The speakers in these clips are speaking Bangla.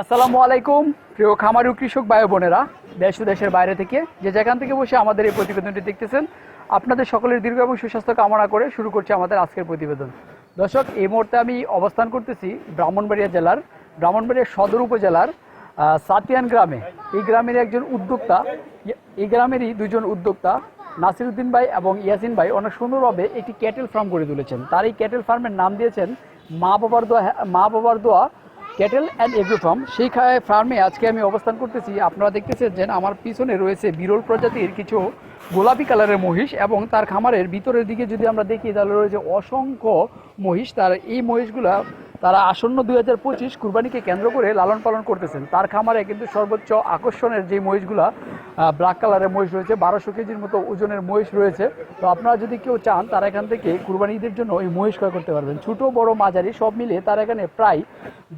আসসালামু আলাইকুম, প্রিয় খামারু কৃষক ভাই বোনেরা, দেশ ও দেশের বাইরে থেকে যে যেখান থেকে বসে আমাদের এই প্রতিবেদনটি দেখতেছেন, আপনাদের সকলের দীর্ঘ এবং সুস্বাস্থ্য কামনা করে শুরু করছি আমাদের আজকের প্রতিবেদন। দর্শক, এই মুহূর্তে আমি অবস্থান করতেছি ব্রাহ্মণবাড়িয়া জেলার, ব্রাহ্মণবাড়িয়া সদর উপজেলার সাতিয়ান গ্রামে। এই গ্রামের একজন উদ্যোক্তা এই গ্রামেরই দুজন উদ্যোক্তা, নাসিরুদ্দিন ভাই এবং ইয়াসিন ভাই অনেক সুন্দরভাবে একটি ক্যাটেল ফার্ম গড়ে তুলেছেন। তার এই ক্যাটেল ফার্মের নাম দিয়েছেন মা বাবার দোয়া, মা বাবার দোয়া ক্যাটেল অ্যান্ড এগ্রো ফার্ম সেই ফার্মে আজকে আমি অবস্থান করতেছি। আপনারা দেখতেছেন যে আমার পিছনে রয়েছে বিরল প্রজাতির কিছু গোলাপি কালারের মহিষ এবং তার খামারের ভিতরের দিকে যদি আমরা দেখি, তাহলে রয়েছে অসংখ্য মহিষ। তার এই মহিষগুলা তারা আসন্ন দুই হাজার পঁচিশ কুরবানিকে কেন্দ্র করে লালন পালন করতেছেন। তার খামারে কিন্তু সর্বোচ্চ আকর্ষণের যে মহিষগুলা ব্ল্যাক কালারের মহিষ রয়েছে, বারোশো কেজির মতো ওজনের মহিষ রয়েছে। তো আপনারা যদি কেউ চান, তারা এখান থেকে কুরবানি ঈদের জন্য এই মহিষ ক্রয় করতে পারবেন। ছোট, বড়, মাঝারি, সব মিলিয়ে তার এখানে প্রায়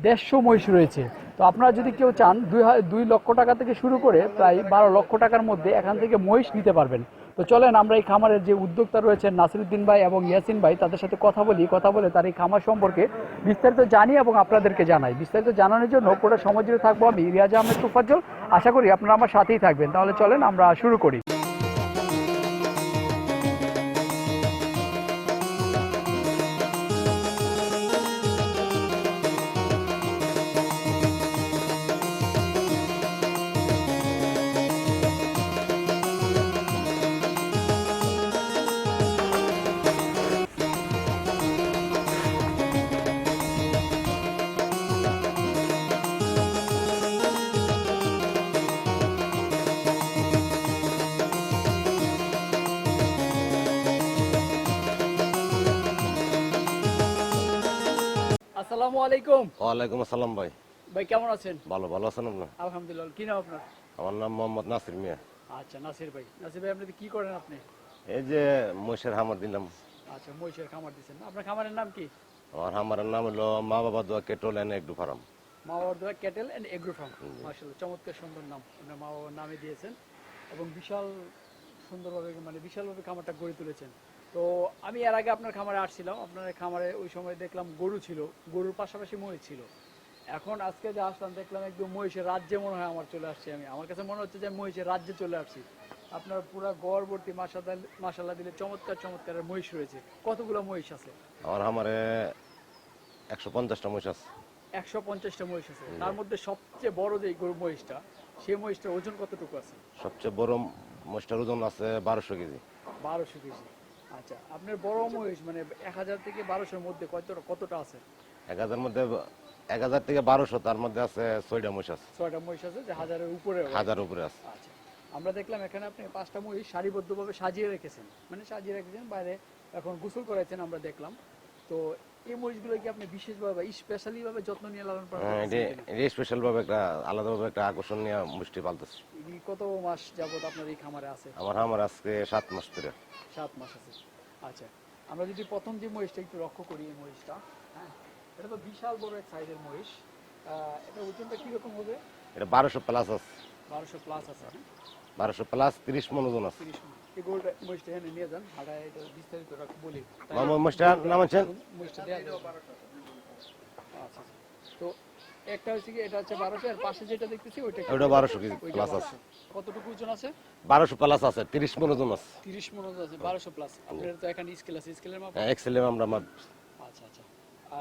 দেড়শো মহিষ রয়েছে। তো আপনারা যদি কেউ চান, দুই দুই লক্ষ টাকা থেকে শুরু করে প্রায় বারো লক্ষ টাকার মধ্যে এখান থেকে মহিষ নিতে পারবেন। তো চলেন, আমরা এই খামারের যে উদ্যোক্তা রয়েছেন নাসিরুদ্দিন ভাই এবং ইয়াসিন ভাই, তাদের সাথে কথা বলি, কথা বলে তার এই খামার সম্পর্কে বিস্তারিত জানি এবং আপনাদেরকে জানাই। বিস্তারিত জানানোর জন্য পুরো সময় জুড়ে থাকব আমি, রিয়াজ আহমেদ তুফাজ্জল। আশা করি আপনারা আমার সাথেই থাকবেন। তাহলে চলেন, আমরা শুরু করি। আসসালামু আলাইকুম। ওয়ালাইকুম আসসালাম ভাই। ভাই কেমন আছেন? ভালো ভালো আছেন আপনার আলহামদুলিল্লাহ কি নাম আপনার? আমার নাম মোহাম্মদ নাসির মিয়া। আচ্ছা নাসির ভাই। নাসির ভাই আপনি কি করেন আপনি? এই যে মহিষের হামার দিলাম। আচ্ছা মহিষের খামার দিচ্ছেন। আপনার খামারের নাম কি? আমার হামারের নাম হলো মা বাবা দোয়া কেটল এনে একটু ফার্ম। মা বাবার দোয়া ক্যাটেল অ্যান্ড এগ্রো ফার্ম। মার্শাল্লাহ চমৎকার সুন্দর নাম। আপনার মা বাবার নামে দিয়েছেন এবং বিশাল সুন্দরভাবে মানে বিশালভাবে খামারটা গড়ে তুলেছেন। তো আমি এর আগে আপনার খামারে আসছিলাম। আপনার খামারে ওই সময় দেখলাম গরু ছিল। গরুর পাশাপাশি মহিষ ছিল। এখন আজকে যে আসলাম দেখলাম একদম মহিষের রাজ্যে মনে হয় আমার চলে আসছি। আমি আমার কাছে মনে হচ্ছে যে মহিষের রাজ্যে চলে আসছি। আপনার পুরো গড়বর্তী মাসাল্লাহ দিলে চমৎকার চমৎকারের মহিষ রয়েছে। কতগুলো মহিষ আছে? আমার হামারে একশো পঞ্চাশটা মহিষ আছে। একশো পঞ্চাশটা মহিষ আছে। তার মধ্যে সবচেয়ে বড় যে গরু মহিষটা সেই মহিষটার ওজন কতটুকু আছে? সবচেয়ে বড় মহিষটার ওজন আছে বারোশো কেজি। বারোশো কেজি। আচ্ছা আপনার বড় মহিষ মানে এক হাজার থেকে বারোশোর মধ্যে কতটা কতটা আছে? এক হাজার মধ্যে এক হাজার থেকে বারোশো তার মধ্যে আছে ছয়টা মহিষ আছে। ছয়টা মহিষ আছে যে হাজারের উপরে হাজার উপরে আছে। আচ্ছা আমরা দেখলাম এখানে আপনি পাঁচটা মহিষ সারিবদ্ধভাবে সাজিয়ে রেখেছেন। মানে সাজিয়ে রেখেছেন বাইরে এখন গোসল করাইছেন আমরা দেখলাম। তো এই মহিষগুলো কি আপনি বিশেষভাবে স্পেশালি ভাবে যত্ন নিয়ে লালন পালন হ্যাঁ, এটা এটা স্পেশাল ভাবে একটা আলাদাভাবে একটা আকর্ষণ নিয়ে মুষ্টি পালতেছে। কত মাস যাবত আপনার এই খামারে আছে? আমার হামার আজকে সাত মাস ধরে। সাত মাস আছে। আচ্ছা আমরা যদি প্রথম যে মহিষটা একটু লক্ষ্য করি এই হ্যাঁ এটা তো বিশাল বড় এক সাইজের মহিষ আহ, এটা ওজনটা কীরকম হবে? এটা বারোশো প্লাস আছে। বারোশো প্লাস আছে হ্যাঁ। বারোশো প্লাস তিরিশ মন ওজন আছে। তিরিশ এই গোলটা মহিষটা এখানে নিয়ে যান হাঁটায় এটা বিস্তারিত বলি। মহিষটার নাম আছেন মহিষটা দেওয়া আচ্ছা। তো একটা হচ্ছে কি এটা হচ্ছে বারোশো আর পাশে যেটা দেখতেছি ওইটা ওটা বারোশো কেজি প্লাস আছে। কতটুকু ওজন আছে? বারোশো প্লাস আছে তিরিশ ওজন আছে। তিরিশ ওজন আছে বারোশো প্লাস আপনার তো এখানে স্কেল আছে স্কেলের মাপ এক্সেলে আমরা মাপ। আচ্ছা আচ্ছা।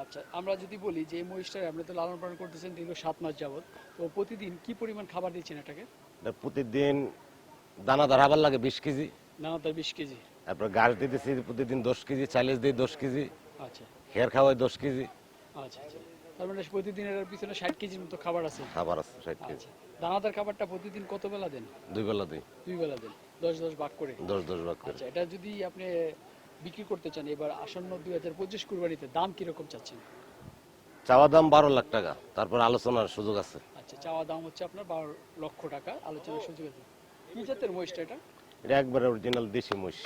আচ্ছা আমরা যদি বলি যে এই আপনি তো লালন পালন করতেছেন দীর্ঘ সাত মাস যাবত তো প্রতিদিন কি পরিমাণ খাবার দিচ্ছেন এটাকে? এটা প্রতিদিন দানাদার হাবার লাগে বিশ কেজি। দানাদার বিশ কেজি। তারপর গাছ দিতেছি প্রতিদিন দশ কেজি চালিশ দিই দশ কেজি আচ্ছা। খের খাওয়াই দশ কেজি। আচ্ছা আচ্ছা। তার মানে প্রতিদিন এর পিছনে ষাট কেজির মতো খাবার আছে? খাবার আছে ষাট কেজি। আচ্ছা দানাদার খাবারটা প্রতিদিন কত বেলা দেন? দুই বেলা দিই। দুই বেলা দেন। দশ দশ ভাগ করে? দশ দশ ভাগ করে। আচ্ছা এটা যদি আপনি বিক্রি করতে চান এবার আসন্ন দুই হাজার পঁচিশ কুরবানিতে দাম কীরকম চাচ্ছেন? চাওয়া দাম বারো লাখ টাকা। তারপর আলোচনার সুযোগ আছে। আচ্ছা চাওয়া দাম হচ্ছে আপনার বারো লক্ষ টাকা। আলোচনার সুযোগ আছে। কি জাতের মহিষটা এটা? এটা একবারে অরিজিনাল দেশি মহিষ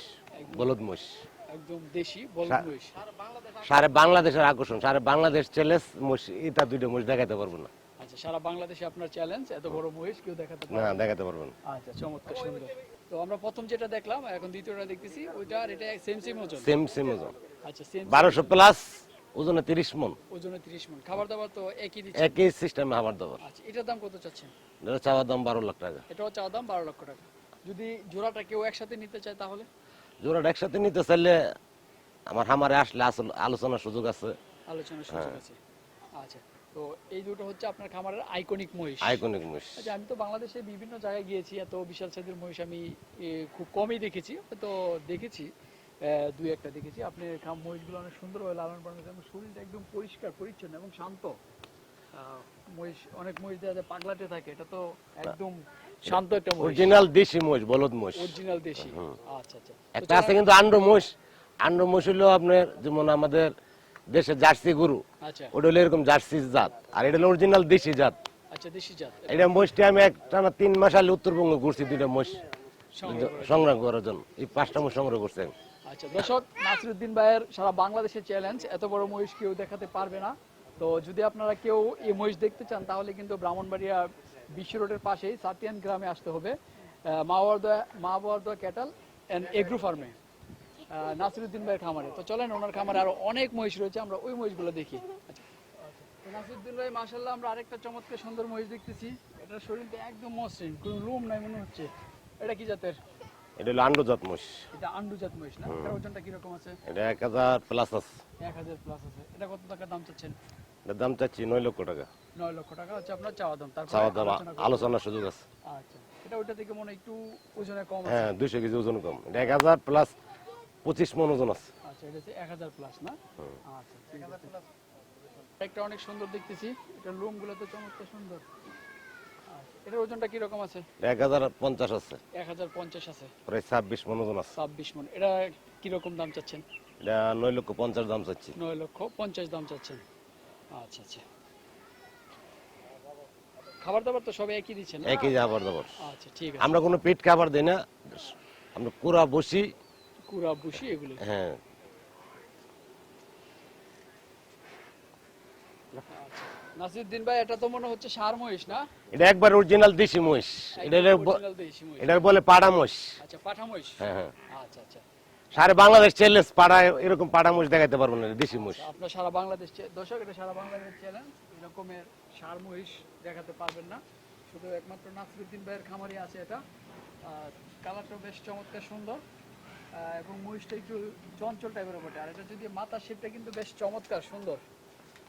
বলদ মহিষ। একদম দেশি বলদ সা- মহিষ। বাংলাদেশের আকর্ষণ সারে বাংলাদেশ চ্যালেঞ্জ মহিষ এটা দুইটা মহিষ দেখাতে পারব না। আচ্ছা সারা বাংলাদেশে আপনার চ্যালেঞ্জ এত বড় মহিষ কেউ দেখাতে না না। দেখাতে পারব না। আচ্ছা চমৎকার সুন্দর। তো আমরা প্রথম যেটা দেখলাম এখন দ্বিতীয়টা দেখতেছি ওইটা আর এটা সেম সেম ওজন। সেম সেম ওজন। আচ্ছা সেম বারোশো প্লাস ওজনে তিরিশ মন। ওজনে তিরিশ মন। খাবার দাবার তো একই দিচ্ছে। একই সিস্টেমে খাবার দাবার। আচ্ছা এটার দাম কত চাচ্ছেন? এটা চাওয়ার দাম বারো লাখ টাকা। এটাও চাওয়া দাম বারো লক্ষ টাকা। যদি জোড়াটা কেউ একসাথে নিতে চায় তাহলে? জোড়াটা একসাথে নিতে চাইলে আমার হামারে আসলে আলোচনার সুযোগ আছে। আলোচনার সুযোগ হ্যাঁ। আছে। আচ্ছা তো এই দুটো হচ্ছে আপনার খামারের আইকনিক মহিষ। আইকনিক মুশ আচ্ছা আমি তো বাংলাদেশে বিভিন্ন জায়গায় গিয়েছি এত বিশাল সাইজের মহিষ আমি খুব কমই দেখেছি তো দেখেছি দুই একটা দেখেছি। আপনি খাম মহিষগুলো অনেক সুন্দরভাবে লালন পালন শরীরটা একদম পরিষ্কার পরিচ্ছন্ন এবং শান্ত। মহিষ অনেক মহিষ দেখা যায় পাগলাটে থাকে এটা তো একদম শান্ত একটা মহিষ। অরিজিনাল দেশি মোষ বলদ মোষ অরিজিনাল দেশি। আচ্ছা আচ্ছা। একটা আছে কিন্তু আন্ড্র মোষ আন্ড্র মোষ হলো আপনার যেমন আমাদের দেশে জার্সি গরু। আচ্ছা। ওটা হলো এরকম জার্সি জাত। আর এটা হলো অরিজিনাল দেশি জাত। আচ্ছা দেশি জাত। এটা মোষটি আমি একটা না তিন মাস আগে উত্তরবঙ্গ ঘুরছি দুইটা মোষ সংগ্রহ করার জন্য। এই পাঁচটা সংগ্রহ করছি। আচ্ছা দর্শক নাসিরুদ্দিন ভাইয়ের সারা বাংলাদেশের চ্যালেঞ্জ এত বড় মহিষ কেউ দেখাতে পারবে না। তো যদি আপনারা কেউ এই মহিষ দেখতে চান তাহলে কিন্তু ব্রাহ্মণবাড়িয়া বিশ্ব রোডের পাশেই সাতিয়ান গ্রামে আসতে হবে। মাওয়ারদা মাওয়ারদা ক্যাটাল অ্যান্ড এগ্রো ফার্মে নাসিরুদ্দিন ভাইয়ের খামারে। তো চলেন ওনার খামারে আরও অনেক মহিষ রয়েছে আমরা ওই মহিষগুলো দেখি। আচ্ছা। নাসিরুদ্দিন ভাই মাসাল্লাহ আমরা আরেকটা চমৎকার সুন্দর মহিষ দেখতেছি। এটার শরীরটা একদম মসৃণ কোনো রুম নাই মনে হচ্ছে। এটা কি জাতের? এটা হলো আন্ড্র জাত মোষ এটা আন্ডুজাত মহিষ না? এটার ওজনটা কীরকম আছে? এটা এক হাজার প্লাস আছে। এক হাজার প্লাস আছে। এটা কত টাকা দাম চাচ্ছেন? এটার দাম চাচ্ছি নয় লক্ষ টাকা। নয় লক্ষ টাকা হচ্ছে আপনার চাওয়া দাম। তারপর চাওয়া দাম আলোচনার সুযোগ আছে। আচ্ছা এটা ওইটা থেকে মনে একটু ওজনে কম আছে। হ্যাঁ দুইশো কেজি ওজন কম। এক হাজার প্লাস পঁচিশ মন ওজন আছে। আচ্ছা এটা হচ্ছে এক হাজার প্লাস না? আচ্ছা আছে। একটা অনেক সুন্দর দেখতেছি। এটা লোমগুলো তো চমৎকার সুন্দর। আচ্ছা, এটার ওজনটা আছে? হাজার পঞ্চাশ আছে। এক হাজার পঞ্চাশ আছে। প্রায় ছাব্বিশ মন ওজন আছে। ছাব্বিশ মন। এটা কীরকম দাম চাচ্ছেন? এটা নয় লক্ষ পঞ্চাশ দাম চাচ্ছি। নয় লক্ষ পঞ্চাশ দাম চাচ্ছেন। আচ্ছা আচ্ছা। খাবার দাবার তো সবাই একই দিচ্ছেন না? একই খাবার দাবার আচ্ছা ঠিক আছে। আমরা কোনো পেট খাবার দিই না। আমরা কুড়া বসি। কুড়া বুসি এগুলো। হ্যাঁ। নাসিরুদ্দিন ভাই এটা তো মনে হচ্ছে সার মহিষ না? এটা একবার অরিজিনাল দেশি মহিষ। এটা। এটা বলে পাড়া মহিষ। আচ্ছা পাঠা মহিষ? হ্যাঁ হ্যাঁ। আচ্ছা আচ্ছা। সারে বাংলাদেশ চ্যালেঞ্জ পাড়ায় এরকম পাড়া মহিষ দেখাতে পারব না দেশি মহিষ আপনার সারা বাংলাদেশ দর্শক এটা সারা বাংলাদেশ চ্যালেঞ্জ এরকমের সার মহিষ দেখাতে পারবেন না। শুধু একমাত্র নাসিরুদ্দিন ভাইয়ের খামারি আছে এটা। আর কালারটা বেশ চমৎকার সুন্দর। এবং মহিষটা একটু চঞ্চল টাইপের বটে আর এটা যদি মাথার শেপটা কিন্তু বেশ চমৎকার সুন্দর।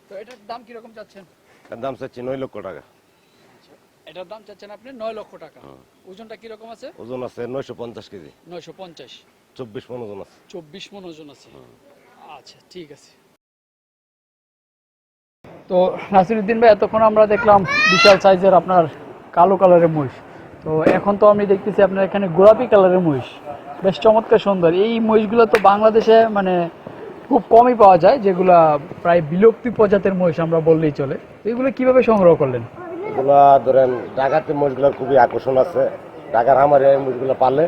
তো এটার দাম কীরকম চাচ্ছেন? তার দাম চাচ্ছি নয় লক্ষ টাকা। এটার দাম চাচ্ছেন আপনি নয় লক্ষ টাকা। ওজনটা কীরকম আছে? ওজন আছে নয়শো পঞ্চাশ কেজি। নয়শো পঞ্চাশ। চব্বিশ মন ওজন আছে। চব্বিশ মন ওজন আছে। আচ্ছা ঠিক আছে। তো নাসিরুদ্দিন ভাই এতক্ষণ আমরা দেখলাম বিশাল সাইজের আপনার কালো কালারের মহিষ। তো এখন তো আমি দেখতেছি আপনার এখানে গোলাপি কালারের মহিষ। বেশ চমৎকার সুন্দর। এই মহিষগুলো তো বাংলাদেশে মানে খুব কমই পাওয়া যায় যেগুলা প্রায় বিলুপ্তি প্রজাতির মহিষ আমরা বললেই চলে। এগুলো কীভাবে সংগ্রহ করলেন? এগুলা ধরেন ঢাকাতে মহিষগুলোর খুবই আকর্ষণ আছে। ঢাকার আমার এই মহিষগুলো পালে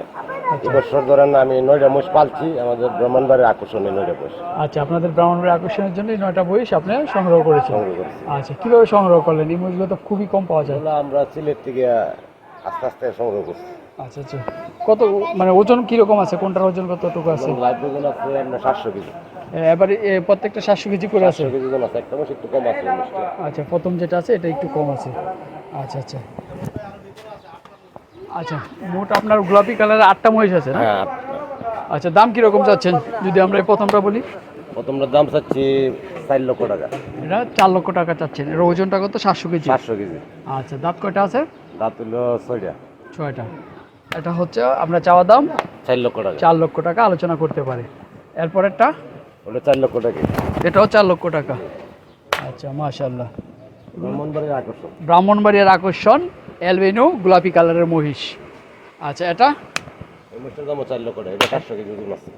এবছর ধরেন আমি নয়টা মহিষ পালছি আমাদের ব্রহ্মাণ্ডবাড়ির আকর্ষণে নয়টা মহিষ আচ্ছা আপনাদের ব্রাহ্মণের আকর্ষণের জন্য এই নয়টা মহিষ আপনি সংগ্রহ করেছেন? সংগ্রহ করছি। আচ্ছা কীভাবে সংগ্রহ করলেন? এই মহিষগুলো তো খুবই কম পাওয়া যায়। আমরা সিলেট থেকে আস্তে আস্তে সংগ্রহ করছি। আচ্ছা আচ্ছা। কত মানে ওজন কীরকম আছে? কোনটার ওজন কতটুকু আছে? লাইফ ওজন আছে আপনার সাতশো কেজি। এবারে প্রত্যেকটা সাতশো কেজি করে আছে? কেজি ওজন আছে একটা মাস একটু কম আছে। আচ্ছা প্রথম যেটা আছে এটা একটু কম আছে। আচ্ছা আচ্ছা। আচ্ছা মোট আপনার গোলাপি কালারের আটটা মহিষ আছে না? হ্যাঁ আচ্ছা দাম কীরকম চাচ্ছেন? যদি আমরা প্রথমটা বলি। প্রথমটার দাম চাচ্ছি চার লক্ষ টাকা। এটা চার লক্ষ টাকা চাচ্ছেন। এর ওজনটা কত? সাতশো কেজি। সাতশো কেজি। আচ্ছা দাঁত কয়টা আছে? দাঁত হলো ছয়টা। ছয়টা। এটা হচ্ছে আপনার চাওয়া দাম? চার লক্ষ টাকা। চার লক্ষ টাকা আলোচনা করতে পারে। এরপরেরটা? ওটা চার লক্ষ টাকা। এটাও চার লক্ষ টাকা। আচ্ছা মাশাল্লাহ ব্রহ্মাণ্ডবাড়ির আকর্ষণ। ব্রাহ্মণবাড়িয়ার আকর্ষণ। এলবেনু গোলাপি কালারের মহিষ। আচ্ছা এটা?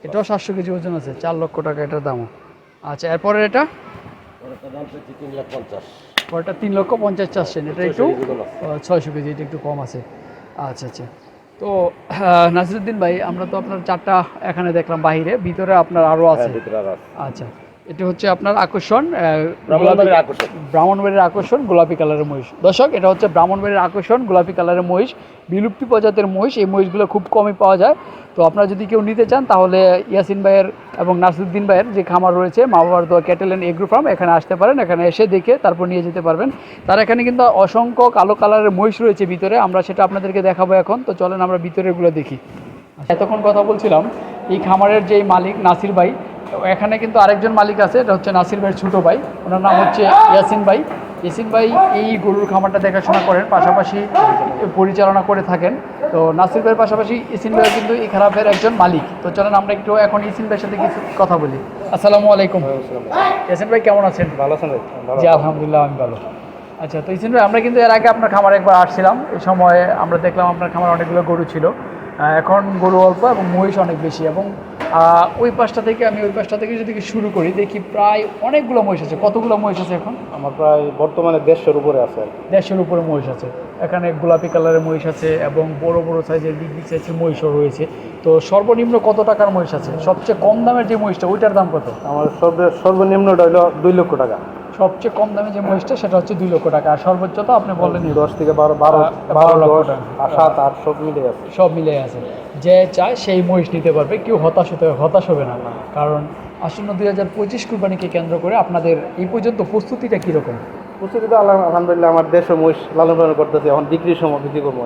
এটাও সাতশো কেজি ওজন আছে চার লক্ষ টাকা এটার দামও। আচ্ছা এরপরে এটা? ওটার তিন লক্ষ পঞ্চাশ চাচ্ছেন এটা একটু? ছয়শো কেজি এটা একটু কম আছে। আচ্ছা আচ্ছা। তো নাসিরুদ্দিন ভাই আমরা তো আপনার চারটা এখানে দেখলাম বাহিরে ভিতরে আপনার আরও আছে। হ্যাঁ আছে। আচ্ছা। এটা হচ্ছে আপনার আকর্ষণ ব্রাহ্মণবাড়ির আকর্ষণ। গোলাপি কালারের মহিষ। দর্শক এটা হচ্ছে ব্রাহ্মণবাড়ির আকর্ষণ গোলাপি কালারের মহিষ বিলুপ্তি প্রজাতির মহিষ। এই মহিষগুলো খুব কমই পাওয়া যায়। তো আপনারা যদি কেউ নিতে চান তাহলে ইয়াসিন ভাইয়ের এবং নাসিরুদ্দিন ভাইয়ের যে খামার রয়েছে মা বাবার দোয়া ক্যাটেল অ্যান্ড এগ্রো ফার্ম এখানে আসতে পারেন এখানে এসে দেখে তারপর নিয়ে যেতে পারবেন। তার এখানে কিন্তু অসংখ্য কালো কালারের মহিষ রয়েছে ভিতরে আমরা সেটা আপনাদেরকে দেখাবো এখন। তো চলেন আমরা ভিতরেগুলো দেখি। এতক্ষণ কথা বলছিলাম এই খামারের যে মালিক নাসির ভাই এখানে কিন্তু আরেকজন মালিক আছে এটা হচ্ছে নাসির ভাইয়ের ছোটো ভাই। ওনার নাম হচ্ছে ইয়াসিন ভাই। ইয়াসিন ভাই এই গরুর খামারটা দেখাশোনা করেন পাশাপাশি পরিচালনা করে থাকেন। তো নাসির ভাইয়ের পাশাপাশি ইসিন ভাই কিন্তু এই খারাপের একজন মালিক। তো চলেন আমরা একটু এখন ইসিন ভাইয়ের সাথে কিছু কথা বলি। আসসালামু আলাইকুম। ইয়াসিন ভাই কেমন আছেন? ভালো আছেন জি আলহামদুলিল্লাহ আমি ভালো। আচ্ছা তো ইসিন ভাই আমরা কিন্তু এর আগে আপনার খামারে একবার আসছিলাম। এই সময় আমরা দেখলাম আপনার খামারে অনেকগুলো গরু ছিল। এখন গরু অল্প এবং মহিষ অনেক বেশি এবং ওই পাশটা থেকে আমি ওই পাশটা থেকে যদি শুরু করি দেখি প্রায় অনেকগুলো মহিষ আছে। কতগুলো মহিষ আছে এখন? আমার প্রায় বর্তমানে দেড়শোর উপরে আছে দেড়শোর উপরে মহিষ আছে। এখানে গোলাপি কালারের মহিষ আছে এবং বড় বড় সাইজের বিগ বিগ সাইজের মহিষও রয়েছে। তো সর্বনিম্ন কত টাকার মহিষ আছে? সবচেয়ে কম দামের যে মহিষটা ওইটার দাম কত? আমার সর্ব সর্বনিম্নটা হলো দুই লক্ষ টাকা। সবচেয়ে কম দামে যে মহিষটা সেটা হচ্ছে দুই লক্ষ টাকা। আর সর্বোচ্চ তো আপনি বললেন দশ থেকে বারো বারো বারো লক্ষ দশ টাকা। আর সাত আট সব মিলে আছে। সব মিলে আছে। যে চায় সেই মহিষ নিতে পারবে। কেউ হতাশ হতে হতাশ হবে না। কারণ আসন্ন দুই হাজার পঁচিশ কুরবানিকে কেন্দ্র করে আপনাদের এই পর্যন্ত প্রস্তুতিটা কীরকম? প্রস্তুতি তো আলহামদুলিল্লাহ আমার দেড়শো মহিষ লালন পালন করতেছে। এখন বিক্রির সময় বিক্রি করব।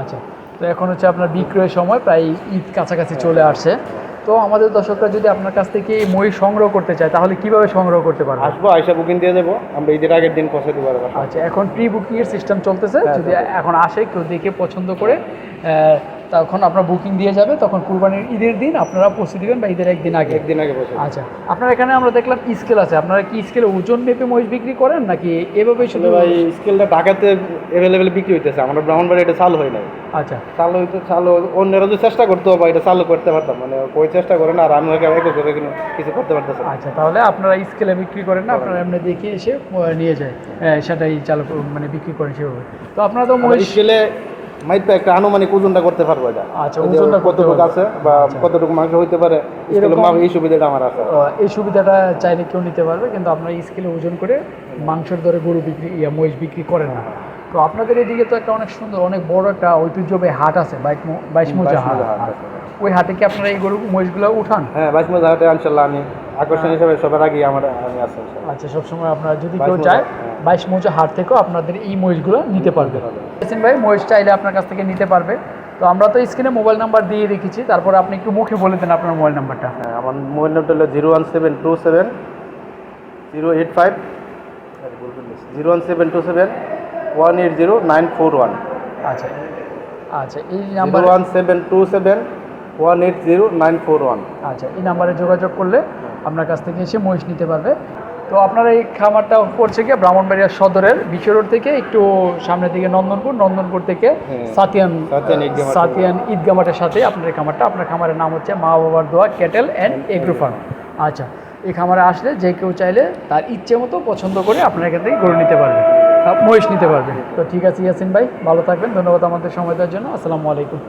আচ্ছা। তো এখন হচ্ছে আপনার বিক্রয়ের সময় প্রায় ঈদ কাছাকাছি চলে আসছে। তো আমাদের দর্শকরা যদি আপনার কাছ থেকে মই সংগ্রহ করতে চায় তাহলে কীভাবে সংগ্রহ করতে পারবে? আসব আইসা বুকিং দিয়ে দেবো। আমরা ঈদের আগের দিন পৌঁছে দিতে পারব আচ্ছা এখন প্রি বুকিংয়ের এর সিস্টেম চলতেছে। হ্যাঁ, যদি এখন আসে কেউ দেখে পছন্দ করে তখন আপনার বুকিং দিয়ে যাবে তখন কুরবানির ঈদের দিন আপনারা পৌঁছে দেবেন বা ঈদের একদিন আগে? একদিন আগে আচ্ছা আপনার এখানে আমরা দেখলাম স্কেল আছে আপনারা কি স্কেলে ওজন মেপে মহিষ বিক্রি করেন নাকি এভাবে শুধু ভাই স্কেলটা ঢাকাতে অ্যাভেলেবেল বিক্রি হইতেছে আমরা ব্রাহ্মণবাড়ি এটা চালু হয় নাই। আচ্ছা। চালু হইতে চালু অন্যরা যদি চেষ্টা করতে বা এটা চালু করতে পারতাম মানে কই চেষ্টা করে না আর আমি ওকে একক একক কিছু করতে পারতেছি। আচ্ছা তাহলে আপনারা স্কেলে বিক্রি করেন না আপনারা এমনি দেখে এসে নিয়ে যায় হ্যাঁ, সেটাই চালু মানে বিক্রি করেন সেভাবে। তো আপনারা তো মহিষ স্কেলে মাইপে একটা আনুমানিক ওজনটা করতে পারব এটা। আচ্ছা, ওজনটা কতটুকু আছে বা আচ্ছা। কতটুকু মাংস হইতে পারে এরকম- এই সুবিধাটা আমার আছে। এই সুবিধাটা চাইলে কেউ নিতে পারবে কিন্তু আপনারা স্কেলে ওজন করে মাংসের দরে গরু বিক্রি ইয়া মহিষ বিক্রি করেন না। তো আপনাদের এদিকে তো একটা অনেক সুন্দর অনেক বড় একটা ঐতিহ্যবাহী হাট আছে বাইক বাইশ মোজা হাট। হাট ওই হাটে কি আপনারা এই গরু মহিষগুলো উঠান? হ্যাঁ বাইশ মজা হাটে ইনশাল্লাহ আমি আকর্ষণ হিসেবে সবার আগে আমার আমি আছি। আচ্ছা সবসময় আপনারা যদি কেউ চায় হ্যাঁ। বাইশ মৌজা হাট থেকেও আপনাদের এই মহিষগুলো নিতে পারবে। ইয়াসিন ভাই মহিষ চাইলে আপনার কাছ থেকে নিতে পারবে তো আমরা তো স্ক্রিনে মোবাইল নাম্বার দিয়ে রেখেছি তারপর আপনি একটু মুখে বলে দেন আপনার মোবাইল নাম্বারটা হ্যাঁ আমার মোবাইল নাম্বার হলো zero one seven two seven zero eight five zero one seven two seven one eight zero nine four one আচ্ছা আচ্ছা এই number one seven two seven one eight zero nine four one আচ্ছা এই নাম্বারে যোগাযোগ করলে আপনার কাছ থেকে এসে মহিষ নিতে পারবে। তো আপনার এই খামারটা পড়ছে গিয়ে ব্রাহ্মণবাড়িয়া সদরের বিশ্ব রোড থেকে একটু সামনের দিকে নন্দনপুর নন্দনপুর থেকে হ্যাঁ। সাতিয়ান সাতিয়ান ঈদগাহ মাঠের সাথে আপনার এই খামারটা। আপনার খামারের নাম হচ্ছে মা বাবার দোয়া ক্যাটেল অ্যান্ড এগ্রো ফার্ম। আচ্ছা এই খামারে আসলে যে কেউ চাইলে তার ইচ্ছে মতো পছন্দ করে আপনার এখান থেকে গরু নিতে পারবে মহিষ নিতে পারবে। তো ঠিক আছে ইয়াসিন ভাই ভালো থাকবেন। ধন্যবাদ আমাদের সময় দেওয়ার জন্য। আসসালামু আলাইকুম।